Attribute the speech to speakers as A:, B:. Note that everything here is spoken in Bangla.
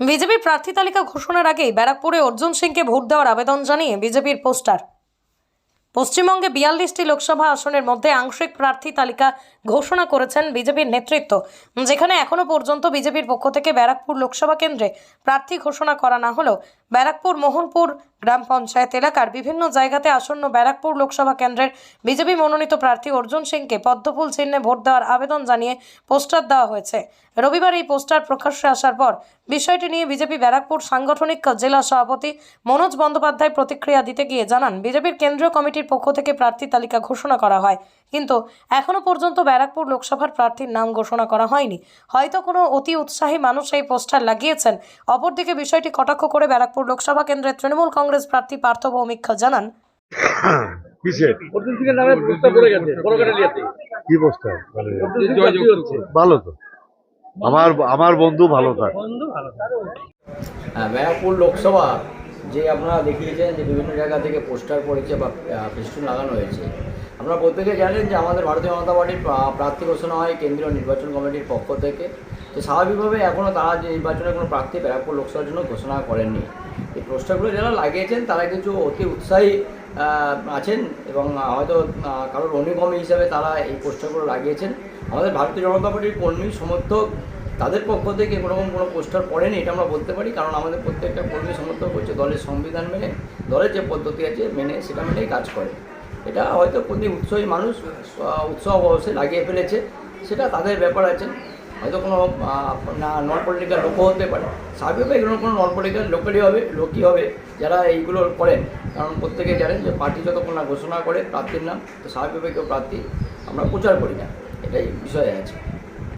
A: বিজেপির প্রার্থী তালিকা ঘোষণার আগেই ব্যারাকপুরে অর্জুন সিংকে ভোট দেওয়ার আবেদন জানিয়ে বিজেপির পোস্টার। পশ্চিমবঙ্গে বিয়াল্লিশটি লোকসভা আসনের মধ্যে আংশিক প্রার্থী তালিকা ঘোষণা করেছেন বিজেপির নেতৃত্ব। যেখানে এখনও পর্যন্ত বিজেপির পক্ষ থেকে ব্যারাকপুর লোকসভা কেন্দ্রে প্রার্থী ঘোষণা করা না হলেও ব্যারাকপুর, মোহনপুর গ্রাম পঞ্চায়েত এলাকার বিভিন্ন জায়গাতে আসন্ন ব্যারাকপুর লোকসভা কেন্দ্রের বিজেপি মনোনীত প্রার্থী অর্জুন সিংকে পদ্মফুল চিহ্নে ভোট দেওয়ার আবেদন জানিয়ে পোস্টার দেওয়া হয়েছে। রবিবার এই পোস্টার প্রকাশ্যে আসার পর বিষয়টি নিয়ে বিজেপি ব্যারাকপুর সাংগঠনিক জেলা সভাপতি মনোজ বন্দ্যোপাধ্যায় প্রতিক্রিয়া দিতে গিয়ে জানান, বিজেপির কেন্দ্রীয় কমিটির পক্ষ থেকে প্রার্থী তালিকা ঘোষণা করা হয়। কিন্তু এখনও পর্যন্ত ব্যারাকপুর লোকসভার প্রার্থীর নাম ঘোষণা করা হয়নি। হয়তো কোনো অতি উৎসাহী মানুষ এই পোস্টার লাগিয়েছেন। অপরদিকে বিষয়টি কটাক্ষ করে ব্যারাকপুর লোকসভা কেন্দ্রের তৃণমূল কংগ্রেস প্রার্থী পার্থ ভৌমিক জানান
B: কি পোস্টার মানে ভালো তো। আমার আমার বন্ধু ভালো থাক।
C: হ্যাঁ ব্যারাকপুর লোকসভা যে আপনারা দেখিয়েছেন যে বিভিন্ন জায়গা থেকে পোস্টার পড়েছে বা ফেস্টুন লাগানো হয়েছে। আপনারা প্রত্যেকে জানেন যে আমাদের ভারতীয় জনতা পার্টির প্রার্থী ঘোষণা হয় কেন্দ্রীয় নির্বাচন কমিটির পক্ষ থেকে। তো স্বাভাবিকভাবে এখনও তারা যে নির্বাচনে কোনো প্রার্থী ব্যারাকপুর লোকসভার জন্য ঘোষণা করেননি। এই পোস্টারগুলো যারা লাগিয়েছেন, তারা কিছু অতি উৎসাহী আছেন এবং হয়তো কারোর অনুগমী হিসাবে তারা এই পোস্টারগুলো লাগিয়েছেন। আমাদের ভারতীয় জনতা পার্টির কর্মী, সমর্থক তাদের পক্ষ থেকে কোনোরকম কোনো পোস্টার পড়েনি, এটা আমরা বলতে পারি। কারণ আমাদের প্রত্যেকটা কর্মী সমর্থক হচ্ছে দলের সংবিধান মেনে, দলের যে পদ্ধতি আছে মেনে, সেটা মেনেই কাজ করে। এটা হয়তো প্রতি উৎসাহী মানুষ উৎসাহ অবশ্যই লাগিয়ে ফেলেছে, সেটা তাদের ব্যাপার আছে। হয়তো কোনো না নন পলিটিক্যাল লোকও হতে পারে। স্বাভাবিকভাবে এগুলো কোনো নন পলিটিক্যাল লোকেরই হবে, লোকই হবে যারা এইগুলো করেন। কারণ প্রত্যেকে জানেন যে পার্টি যতক্ষণ না ঘোষণা করে, প্রার্থীর নাম, তো স্বাভাবিকভাবে কেউ প্রার্থী আমরা প্রচার করি না। এটাই বিষয় আছে।